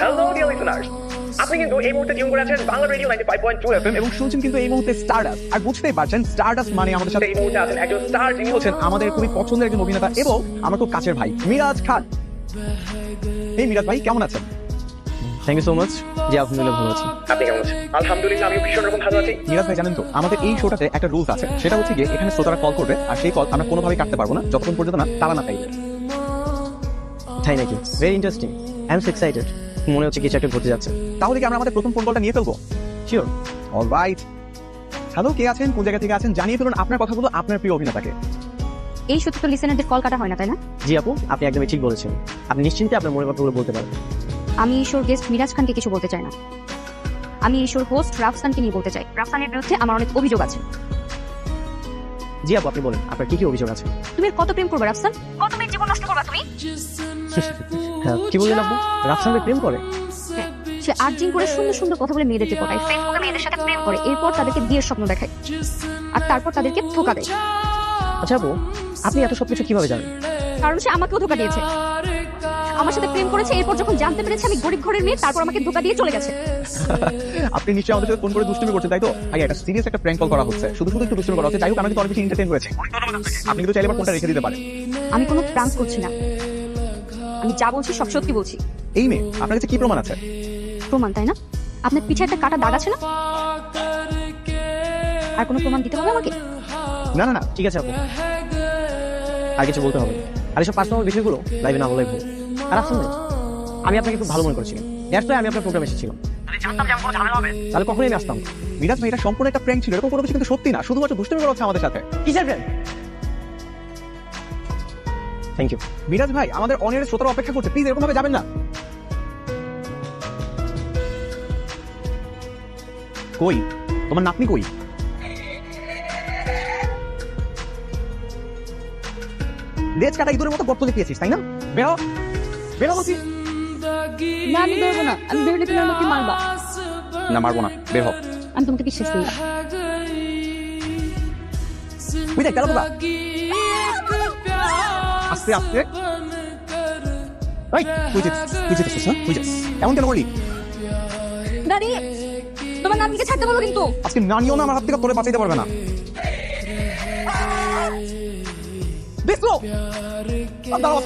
Hello dear listeners আপনি কিন্তু এই মুহূর্তে টিউন করে আছেন বাংলা রেডিও 95.2 এফএম এবং শুনছেন কিন্তু এই মুহূর্তে স্টারডাস্ট আর বুঝতেই পারছেন স্টারডাস্ট মানে আমাদের সাথে এই মুহূর্তে আছেন একজন স্টার যিনি হচ্ছেন হচ্ছেন আমাদের খুবই পছন্দের একজন অভিনেতা এবং আমার খুব কাছের ভাই মিরাজ খান। এই মিরাজ ভাই কেমন আছেন? থ্যাংক ইউ সো মাচ জি আলহামদুলিল্লাহ ভালো আছি। আপনি কেমন আছেন? আলহামদুলিল্লাহ আমি ভীষণ রকম ভালো আছি। মিরাজ ভাই জানেন তো আমাদের এই শোটাতে একটা রুলস আছে। সেটা হচ্ছে গিয়ে এখানে শ্রোতারা কল করবে আর সেই কল আমরা কোনোভাবেই কাটতে পারব না যতক্ষণ পর্যন্ত না তারা না পাইবে তাই নাকি? Very interesting I am excited মনে হচ্ছে কিছু একটা ঘটে যাচ্ছে। তাহলে কি আমরা আমাদের প্রথম ফোন কলটা নিয়ে ফেলব? শিওর অলরাইট হ্যালো কে আছেন? কোন জায়গা থেকে আছেন? জানিয়ে ফেলুন আপনার কথাগুলো আপনার প্রিয় অভিনেতাকে। এই সত্যি তো লিসেনারদের কল কাটা হয় না তাই না? জি আপু আপনি একদমই ঠিক বলেছেন। আপনি নিশ্চিন্তে আপনার মনের কথাগুলো বলতে পারেন। আমি ঈশ্বর গেস্ট মিরাজ খানকে কিছু বলতে চাই না। আমি ঈশ্বর হোস্ট রাফসানকে নিয়ে বলতে চাই। রাফসানের বিরুদ্ধে আমার অনেক অভিযোগ আছে। জি আপু আপনি বলেন আপনার কি কি অভিযোগ আছে? তুমি আর কত প্রেম করবে রাফসান? কত মেয়ের জীবন নষ্ট করবা তুমি? হ্যাঁ কি বললেন আপু? রাফসানকে প্রেম করে? হ্যাঁ, সে আর্জিং করে সুন্দর সুন্দর কথা বলে মেয়েদেরকে পটায়। ফেসবুকে মেয়েদের সাথে প্রেম করে এরপর তাদেরকে বিয়ের স্বপ্ন দেখায়। আর তারপর তাদেরকে ধোকা দেয়। আচ্ছা আপু আপনি এত সবকিছু কীভাবে জানেন? কারণ সে আমাকেও ধোকা দিয়েছে। আমার সাথে প্রেম করেছে এরপর যখন জানতে পেরেছে আমি গরিব ঘরের মেয়ে তারপর আমাকে ধোকা দিয়ে চলে গেছে। আপনি নিশ্চয়ই আমাদের সাথে ফোন করে দুষ্টুমি করছেন তাই তো? আগে একটা সিরিয়াস একটা প্র্যাঙ্ক কল করা হচ্ছে। শুধু শুধু একটু দুষ্টুমি করা হচ্ছে যাই হোক আমি কিন্তু অনেক বেশি এন্টারটেইন হয়েছে। আপনি কিন্তু চাইলে আমার ফোনটা রেখে দিতে পারেন। আমি কোনো প্রাণ করছি না। আমি যা বলছি সব সত্যি বলছি। এই মেয়ে আপনার কাছে কি প্রমাণ আছে? প্রমাণ তাই না? আপনার পিঠে একটা কাটা দাগ আছে না? আর কোনো প্রমাণ দিতে হবে আমাকে? না না না ঠিক আছে আপু। আর কিছু বলতে হবে না। আর এসব পার্সোনাল বিষয়গুলো লাইভে না বলাই ভুল। আর আসলে আমি আপনাকে খুব ভালো মনে করছিলাম। দ্যাটস আমি আপনার প্রোগ্রাম এসেছিলাম। তাহলে কখনোই আমি আসতাম। মিরাজ ভাই এটা সম্পূর্ণ একটা প্র্যাঙ্ক ছিল এরকম কোনো কিছু কিন্তু সত্যি না। শুধুমাত্র দুষ্টুমি করা হচ্ছে আমাদের সাথে। কিসের প্রেম থ্যাংক ইউ মিরাজ ভাই আমাদের অনের শ্রোতারা অপেক্ষা করছে। প্লিজ এরকম ভাবে যাবেন না। কই? তোমার নাতনি কই? লেজ কাটা ইঁদুরের মতো গর্ত দেখিয়েছিস তাই না? বেরো। বেরো বলছি না আমি বেরোবো না। আমি বেরোলে তুমি আমাকে মারবা। না মারবো না। বের আমি তোমাকে বিশ্বাস করি গেল আস্তে আস্তে। এই, তুই যে তুই যেতেছিস না তুই যাস এমন কেন করলি? দাঁড়িয়ে তোমার নামকে ছাড়তে বলো কিন্তু। আজকে নানিও না আমার হাত থেকে তোরে বাঁচাইতে পারবে না। 네, 아, 됐어!